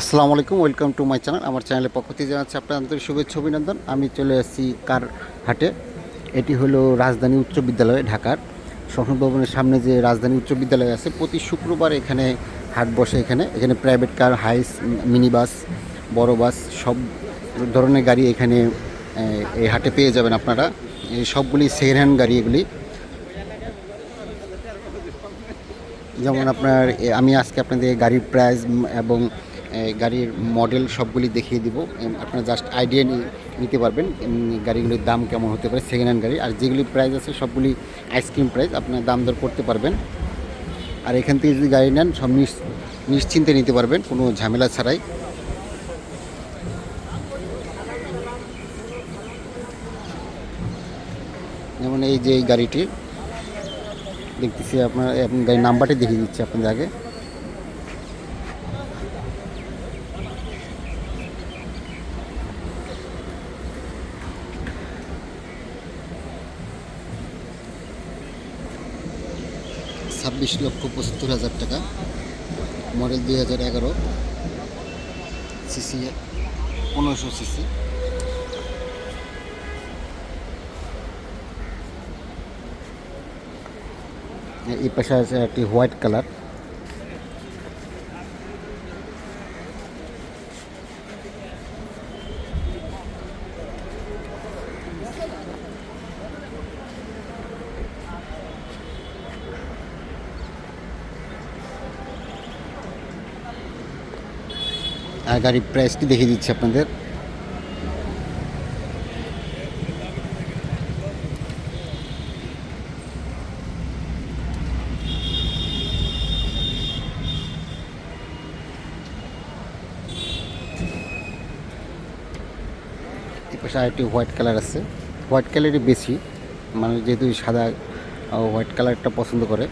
আসসালামু আলাইকুম welcome to my channel আমার চ্যানেলের পক্ষ থেকে জানাচ্ছি আপনার আন্তরিক শুভেচ্ছা, অভিনন্দন। আমি চলে আসছি কার হাটে এটি হলো রাজধানী উচ্চ বিদ্যালয়, ঢাকার। সংসদ ভবনের সামনে যে রাজধানী উচ্চ বিদ্যালয় আছে, প্রতি শুক্রবার এখানে হাট বসে এখানে। এখানে প্রাইভেট কার হাইস মিনি বাস বড় বাস সব ধরনের গাড়ি এখানে এই হাটে পেয়ে যাবেন আপনারা। এই সবগুলি সেকেন্ড হ্যান্ড গাড়ি এগুলি। যেমন আপনার আমি আজকে আপনাদের গাড়ির প্রাইস এবং গাড়ির মডেল সবগুলি দেখিয়ে দিব। আপনারা জাস্ট আইডিয়া নিতে পারবেন গাড়িগুলির দাম কেমন হতে পারে সেকেন্ড হ্যান্ড গাড়ি। আর যেগুলি প্রাইস আছে সবগুলি আইসক্রিম প্রাইস আপনার দাম দর করতে পারবেন। আর এখান থেকে যদি গাড়ি নেন, সব নিশ- নিশ্চিন্তে নিতে পারবেন, কোনো ঝামেলা ছাড়াই। যেমন এই যে এই গাড়িটি, দেখতেছি আপনার আপনি গাড়ির নাম্বারটি দেখিয়ে দিচ্ছি আপনাদের আগে। ছাব্বিশ লক্ষ পঁচাত্তর হাজার টাকা মডেল দুই হাজার এগারো সিসি পনেরোশো সিসি এই পাশে আছে একটি হোয়াইট কালার আর গাড়ির প্রাইসটি দেখিয়ে দিচ্ছি আপনাদের। পাশে আরেকটি হোয়াইট কালার আছে। হোয়াইট কালারই বেশি মানে যেহেতু সাদা হোয়াইট কালারটা পছন্দ করে।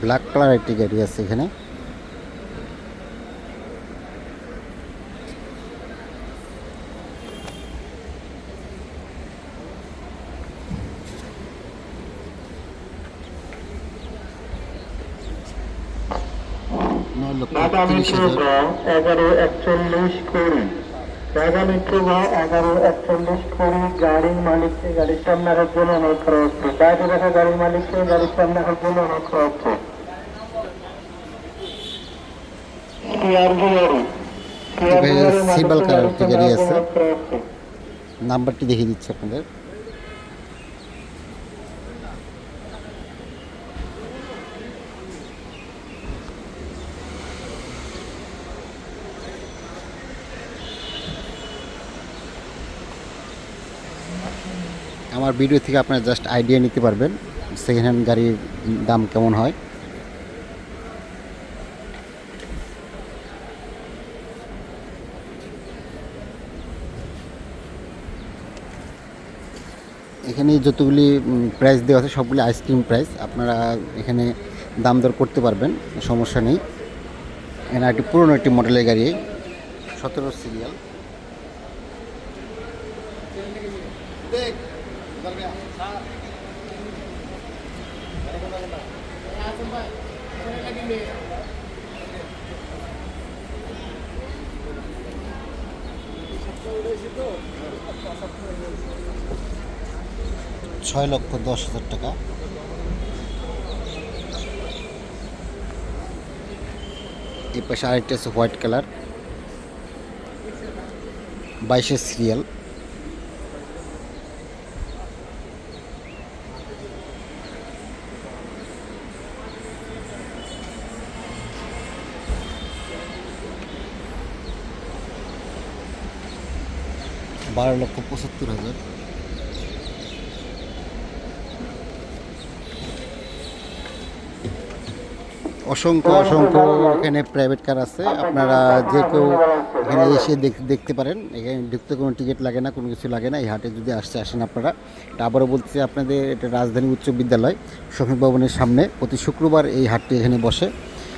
ব্ল্যাক কালার একটি গাড়ি আছে এখানে। একচল্লিশ গাড়ির সামনে আসার জন্য অনুরোধ করা হচ্ছে বাইরে রাখা গাড়ির সামনে অনুরোধ করা হচ্ছে সিলভার কালার একটি গাড়ি আছে। নাম্বারটি দেখিয়ে দিচ্ছি আপনাদের আমার ভিডিও থেকে আপনারা জাস্ট আইডিয়া নিতে পারবেন সেকেন্ড হ্যান্ড গাড়ির দাম কেমন হয় এখানে যতগুলি প্রাইস দেওয়া আছে সবগুলি আইসক্রিম প্রাইস আপনারা এখানে দাম দর করতে পারবেন, সমস্যা নেই। এখানে একটি পুরনো একটি মডেলের গাড়ি, সতেরো সিরিয়াল ছয় লক্ষ দশ হাজার টাকা। এই পাশে আরেকটি আছে হোয়াইট কালার। বাইশের সিরিয়াল। বারো লক্ষ পঁচাত্তর হাজার। অসংখ্য অসংখ্য এখানে প্রাইভেট কার আছে। আপনারা যে কেউ এখানে এসে দেখ- দেখতে পারেন। এখানে ঢুকতে কোনো টিকিট লাগে না কোনো কিছু লাগে না। এই হাটে যদি আসতে আসেন আপনারা। এটা আবারও বলতেছি আপনাদের এটা রাজধানী উচ্চ বিদ্যালয় শফিক ভবনের সামনে। প্রতি শুক্রবার এই হাটটি এখানে বসে।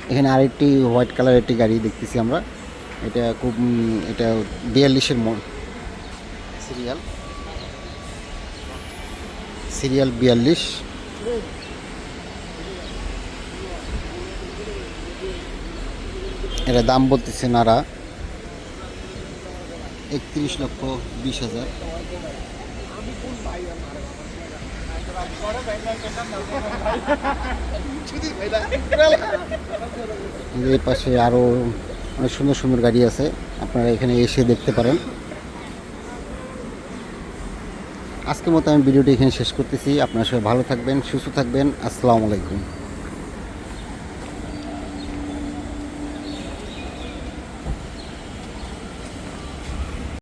এখানে আরেকটি হোয়াইট কালার একটি গাড়ি দেখতেছি আমরা। এটা খুব এটা বিয়াল্লিশের মোড় সিরিয়াল সিরিয়াল বিয়াল্লিশ। এটা দাম বলতেছে নারা একত্রিশ লক্ষ বিশ হাজার। এই পাশে আরও অনেক সুন্দর সুন্দর গাড়ি আছে, আপনারা এখানে এসে দেখতে পারেন। আজকের মতো আমি ভিডিওটি এখানে শেষ করতেছি, আপনার সবাই ভালো থাকবেন, সুস্থ থাকবেন, আসসালামু আলাইকুম।